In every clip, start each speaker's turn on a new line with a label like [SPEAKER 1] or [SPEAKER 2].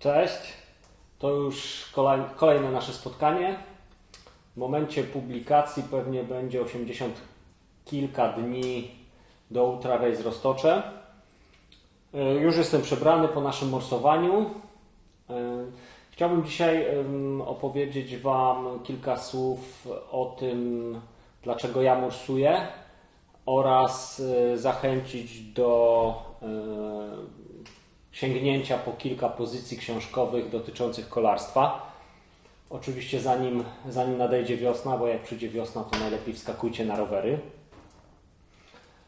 [SPEAKER 1] Cześć. To już kolej, kolejne nasze spotkanie. W momencie publikacji pewnie będzie 80 kilka dni do Ultra Race Roztocze. E, Już jestem przebrany po naszym morsowaniu. E, Chciałbym dzisiaj opowiedzieć Wam kilka słów o tym, dlaczego ja morsuję oraz e, zachęcić do sięgnięcia po kilka pozycji książkowych dotyczących kolarstwa. Oczywiście zanim, zanim nadejdzie wiosna, bo jak przyjdzie wiosna, to najlepiej wskakujcie na rowery.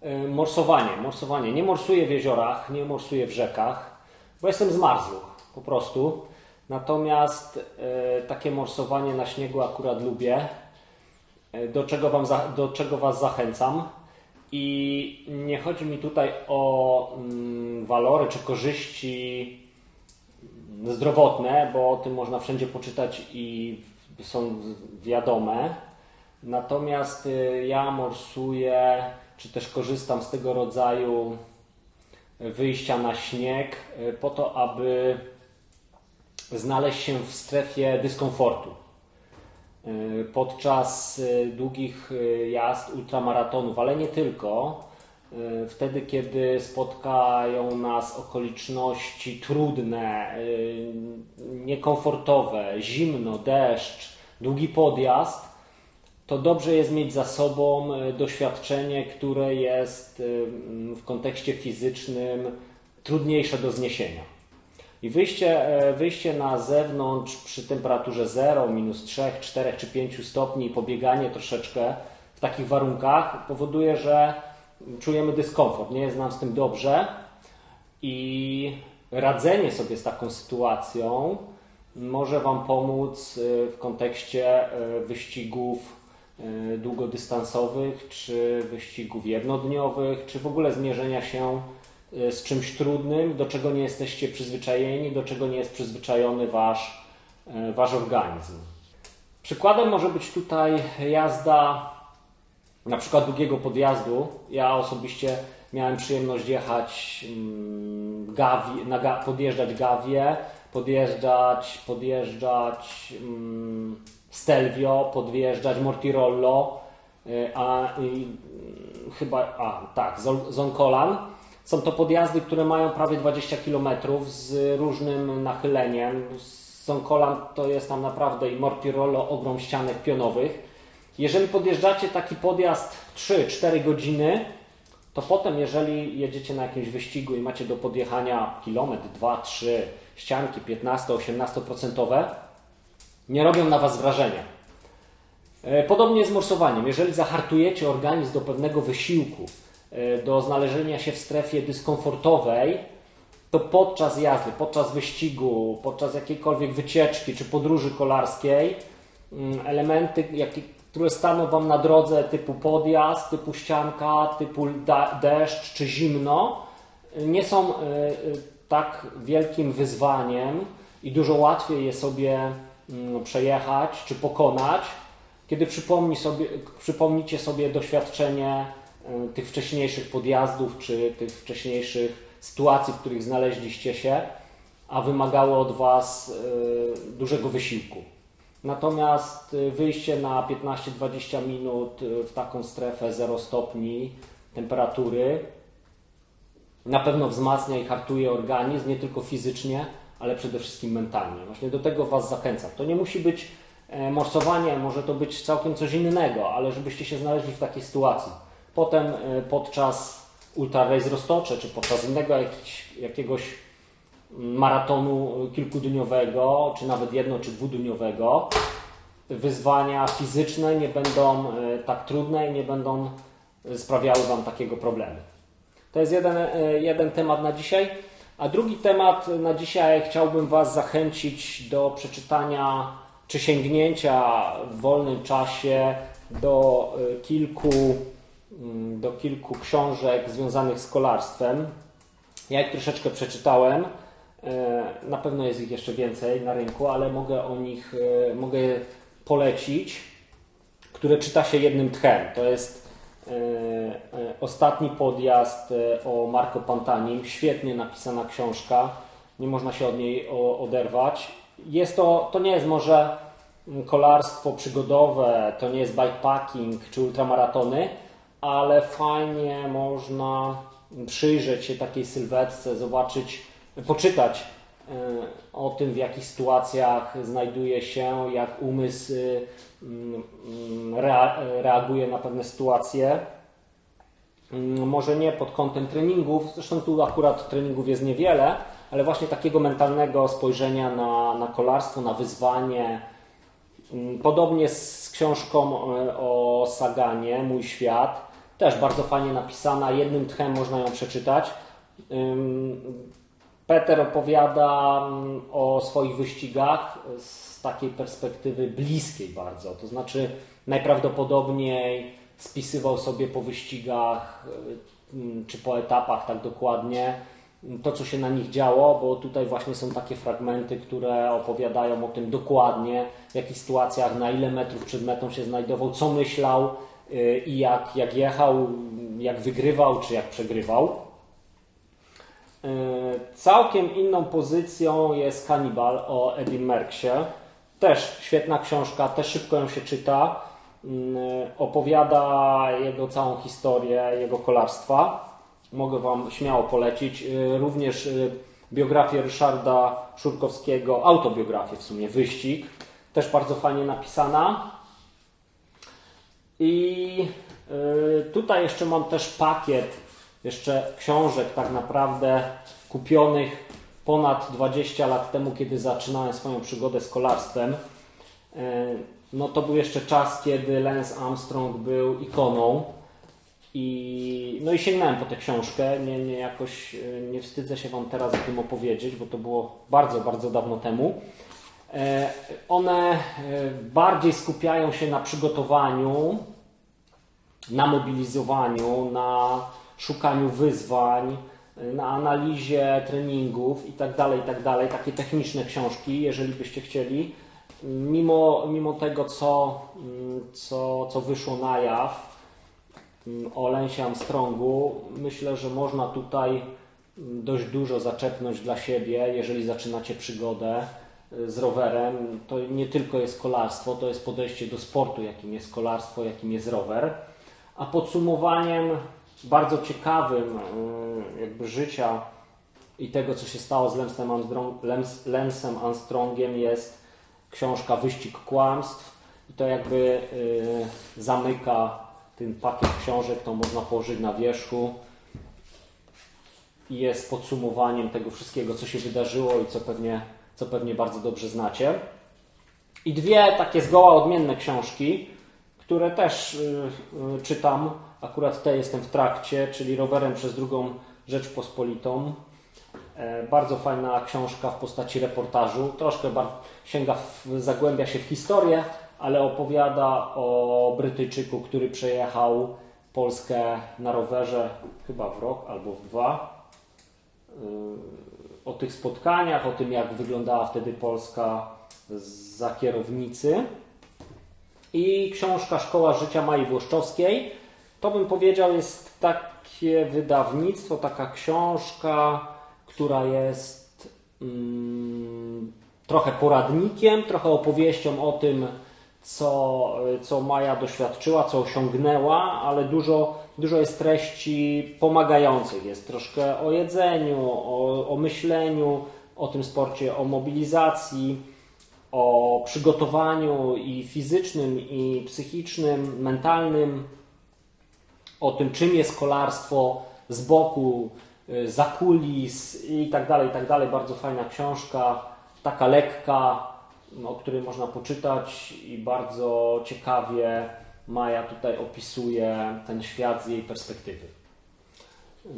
[SPEAKER 1] E, Morsowanie, morsowanie. Nie morsuję w jeziorach, nie morsuję w rzekach, bo jestem zmarzły po prostu. Natomiast e, takie morsowanie na śniegu akurat lubię, e, do czego, wam do czego Was zachęcam. I nie chodzi mi tutaj o mm, walory czy korzyści zdrowotne, bo o tym można wszędzie poczytać i są wiadome. Natomiast y, ja morsuję, czy też korzystam z tego rodzaju wyjścia na śnieg y, po to, aby znaleźć się w strefie dyskomfortu. Y, Podczas długich jazd ultramaratonów, ale nie tylko, wtedy kiedy spotkają nas okoliczności trudne, y, niekomfortowe, zimno, deszcz, długi podjazd, to dobrze jest mieć za sobą y, doświadczenie, które jest w kontekście fizycznym trudniejsze do zniesienia. I wyjście, e, wyjście na zewnątrz przy temperaturze 0, minus 3, 4 czy 5 stopni, pobieganie troszeczkę w takich warunkach powoduje, że czujemy dyskomfort. Nie jest nam z tym dobrze i radzenie sobie z taką sytuacją może Wam pomóc e, w kontekście e, wyścigów e, długodystansowych, czy wyścigów jednodniowych, czy w ogóle zmierzenia się z czymś trudnym, do czego nie jesteście przyzwyczajeni, do czego nie jest przyzwyczajony Wasz, wasz organizm. Przykładem może być tutaj jazda na przykład długiego podjazdu. Ja osobiście miałem przyjemność jechać mm, gawi, na, ga- podjeżdżać Gawię, podjeżdżać, podjeżdżać mm, Stelvio, podjeżdżać Mortirollo, y, a y, mm, chyba, a tak, Zon- Zoncolan. Są to podjazdy, które mają prawie 20 km z różnym nachyleniem. Zoncolan to jest tam naprawdę i Mortirollo ogrom ścianek pionowych. Jeżeli podjeżdżacie taki podjazd 3-4 godziny, to potem, jeżeli jedziecie na jakimś wyścigu i macie do podjechania kilometr, 2, 3, ścianki 15-18%, nie robią na Was wrażenia. E, Podobnie z morsowaniem. Jeżeli zahartujecie organizm do pewnego wysiłku, e, do znalezienia się w strefie dyskomfortowej, to podczas jazdy, podczas wyścigu, podczas jakiejkolwiek wycieczki czy podróży kolarskiej, mm, elementy, jakie, które staną Wam na drodze, typu podjazd, typu ścianka, typu deszcz czy zimno, nie są y, y, tak wielkim wyzwaniem i dużo łatwiej je sobie mm, przejechać czy pokonać, kiedy przypomni sobie, przypomnicie sobie doświadczenie y, tych wcześniejszych podjazdów czy tych wcześniejszych sytuacji, w których znaleźliście się, a wymagało od Was dużego wysiłku. Natomiast y, wyjście na 15-20 minut y, w taką strefę 0 stopni temperatury na pewno wzmacnia i hartuje organizm nie tylko fizycznie, ale przede wszystkim mentalnie. Właśnie do tego Was zachęcam. To nie musi być e, morsowanie, może to być całkiem coś innego, ale żebyście się znaleźli w takiej sytuacji. Potem e, podczas Ultra Roztocze, czy podczas innego jakiegoś maratonu kilkudniowego, czy nawet jedno czy dwudniowego, wyzwania fizyczne nie będą e, tak trudne i nie będą e, sprawiały Wam takiego problemu. To jest jeden, e, jeden temat na dzisiaj. A drugi temat na dzisiaj chciałbym Was zachęcić do przeczytania czy sięgnięcia w wolnym czasie do kilku, mm, do kilku książek związanych z kolarstwem. Ja ich troszeczkę przeczytałem. E, Na pewno jest ich jeszcze więcej na rynku, ale mogę o nich e, mogę polecić, które czyta się jednym tchem. To jest e, ostatni podjazd o Marco Pantanim. Świetnie napisana książka. nie można się od niej oderwać. Jest to, to nie jest może kolarstwo przygodowe, to nie jest bikepacking czy ultramaratony, ale fajnie można przyjrzeć się takiej sylwetce, zobaczyć, poczytać e, o tym, w jakich sytuacjach znajduje się, jak umysł mm, reaguje na pewne sytuacje. Mm, może nie pod kątem treningów, zresztą tu akurat treningów jest niewiele, ale właśnie takiego mentalnego spojrzenia na, na kolarstwo, na wyzwanie. Mm, podobnie z książką e, o Saganie, Mój Świat, też bardzo fajnie napisana, jednym tchem można ją przeczytać. Peter opowiada mm, o swoich wyścigach z takiej perspektywy bliskiej bardzo, to znaczy najprawdopodobniej spisywał sobie po wyścigach y, czy po etapach tak dokładnie to, co się na nich działo, bo tutaj właśnie są takie fragmenty, które opowiadają o tym dokładnie, w jakich sytuacjach, na ile metrów przed metą się znajdował, co myślał y, i jak, jak jechał, jak wygrywał czy jak przegrywał. Y, całkiem inną pozycją jest Cannibal o Eddie Mercksie. Też świetna książka, też szybko ją się czyta. Mm, opowiada jego całą historię, jego kolarstwa. Mogę Wam śmiało polecić. Y, również y, biografię Ryszarda Szurkowskiego, autobiografię w sumie, Wyścig. Też bardzo fajnie napisana. I tutaj jeszcze mam też pakiet jeszcze książek tak naprawdę kupionych ponad 20 lat temu, kiedy zaczynałem swoją przygodę z kolarstwem no to był jeszcze czas, kiedy Lance Armstrong był ikoną. I, no i sięgnąłem po tę książkę. Nie, nie, jakoś e, nie wstydzę się Wam teraz o tym opowiedzieć, bo to było bardzo, bardzo dawno temu. E, one e, bardziej skupiają się na przygotowaniu, na mobilizowaniu, na szukaniu wyzwań, na analizie treningów itd., tak itd. Tak Takie techniczne książki, jeżeli byście chcieli mimo, mimo tego, co, co, co wyszło na jaw mm, o Lensie Armstrongu, myślę, że można tutaj dość dużo zaczepnąć dla siebie, jeżeli zaczynacie przygodę y, z rowerem. To nie tylko jest kolarstwo, to jest podejście do sportu, jakim jest kolarstwo, jakim jest rower. A podsumowaniem bardzo ciekawym y, jakby życia i tego, co się stało z Lensem, Armstrong, Armstrongiem jest książka Wyścig Kłamstw. I to jakby y, zamyka ten pakiet książek, to można położyć na wierzchu. I jest podsumowaniem tego wszystkiego, co się wydarzyło i co pewnie, co pewnie bardzo dobrze znacie. I dwie takie zgoła odmienne książki, które też y, y, czytam, akurat te jestem w trakcie, czyli Rowerem przez drugą Rzeczpospolitą E, bardzo fajna książka w postaci reportażu. Troszkę sięga, w, zagłębia się w historię, ale opowiada o Brytyjczyku, który przejechał Polskę na rowerze chyba w rok albo w dwa. E, o tych spotkaniach, o tym jak wyglądała wtedy Polska za kierownicy. I książka Szkoła Życia Mai Włoszczowskiej. To bym powiedział jest takie wydawnictwo, taka książka która jest mm, trochę poradnikiem, trochę opowieścią o tym, co, co Maja doświadczyła, co osiągnęła, ale dużo, dużo jest treści pomagających. Jest troszkę o jedzeniu, o, o myśleniu, o tym sporcie, o mobilizacji, o przygotowaniu i fizycznym, i psychicznym, mentalnym, o tym, czym jest kolarstwo z boku, Y, zakulis i tak dalej, i tak dalej. Bardzo fajna książka, taka lekka, o której można poczytać i bardzo ciekawie Maja tutaj opisuje ten świat z jej perspektywy. Y,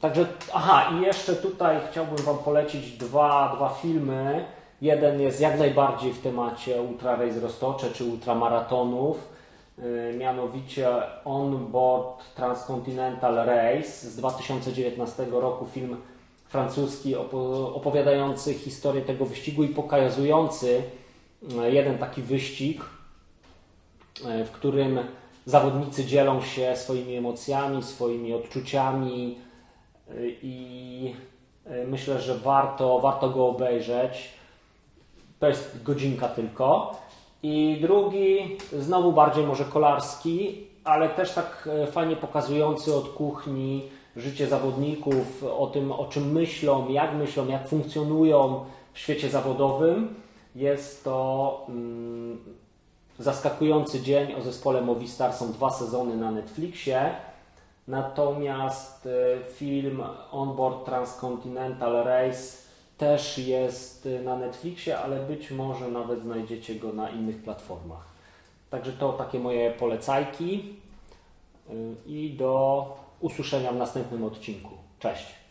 [SPEAKER 1] także, aha, i jeszcze tutaj chciałbym Wam polecić dwa, dwa filmy. Jeden jest jak najbardziej w temacie Ultra Race Roztocze czy ultramaratonów mianowicie On Board Transcontinental Race z 2019 roku, film francuski opowiadający historię tego wyścigu i pokazujący y, jeden taki wyścig, y, w którym zawodnicy dzielą się swoimi emocjami, swoimi odczuciami i Y, Myślę, że warto, warto go obejrzeć. To jest godzinka tylko. I drugi, znowu bardziej może kolarski, ale też tak e, fajnie pokazujący od kuchni życie zawodników, o tym, o czym myślą, jak myślą, jak funkcjonują w świecie zawodowym. Jest to mm, zaskakujący dzień o zespole Movistar. Są dwa sezony na Netflixie. Natomiast e, film Onboard Transcontinental Race też jest e, na Netflixie, ale być może nawet znajdziecie go na innych platformach. Także to takie moje polecajki e, i do usłyszenia w następnym odcinku. Cześć!